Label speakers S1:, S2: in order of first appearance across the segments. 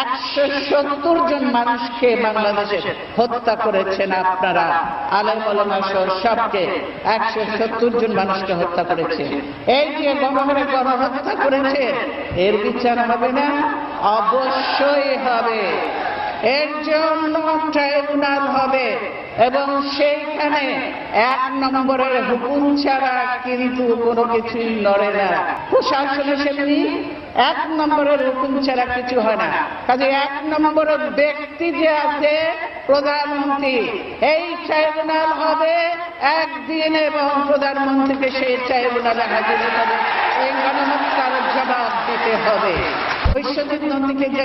S1: একশো সত্তর জন মানুষকে বাংলাদেশে হত্যা করেছেন আপনারা। সহ সবকে একশো সত্তর জন মানুষকে হত্যা করেছে। এই যে গণহারে গণহত্যা করেছে, এর বিচার হবে না? অবশ্যই হবে। এর জন্য ট্রাইব্যুনাল হবে এবং সেইখানে এক নম্বরের হুকুম ছাড়া কিন্তু কোনো কিছুই নড়ে না। প্রশাসনে সেমনি এক নম্বরের হুকুম ছাড়া কিছু হয় না। কাজে এক নম্বরের ব্যক্তি যে আছে প্রধানমন্ত্রী, এই ট্রাইব্যুনাল হবে একদিন এবং প্রধানমন্ত্রীকে সেই ট্রাইব্যুনালে হাজির হবে এই গণহত্যার জবাব দিতে হবে। ঐশ্বরিক নদীকে যে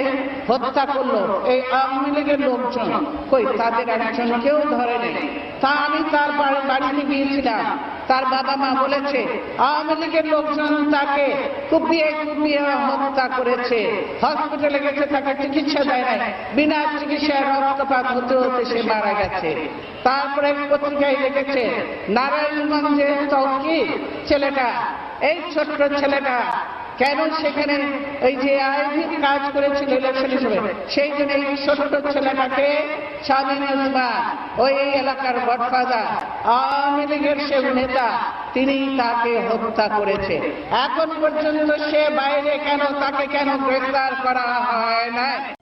S1: হত্যা করল, এই আওয়ামী লীগের লোকজন, কই তাদের একজন কেউ ধরেনি তা আমি তার বাড়িতে গিয়েছিলাম। তার বাবা মা বলেছে, আওয়ামী লীগের লোকজন তাকে কুপিয়ে কুপিয়ে হত্যা করেছে। হসপিটালে গেছে, তাকে চিকিৎসা দেয় নাই। বিনা চিকিৎসায় রক্তপাত হতে হতে সে মারা গেছে। তারপরে পত্রিকায় লিখেছে, নারায়ণগঞ্জের তৌকি ছেলেটা, এই ছোট্ট ছেলেটা কেন সেখানে এই যে আয়োজিত কাজ করেছিল ইলেকশন হিসেবে? সেই জন্য এই ছোট্ট ছেলেটাকে স্বাধীন উসমান, ওই এলাকার বটফাদা আওয়ামী লীগের সে নেতা, তিনি তাকে হত্যা করেছে। এখন পর্যন্ত সে বাইরে কেন, তাকে কেন গ্রেফতার করা হয় না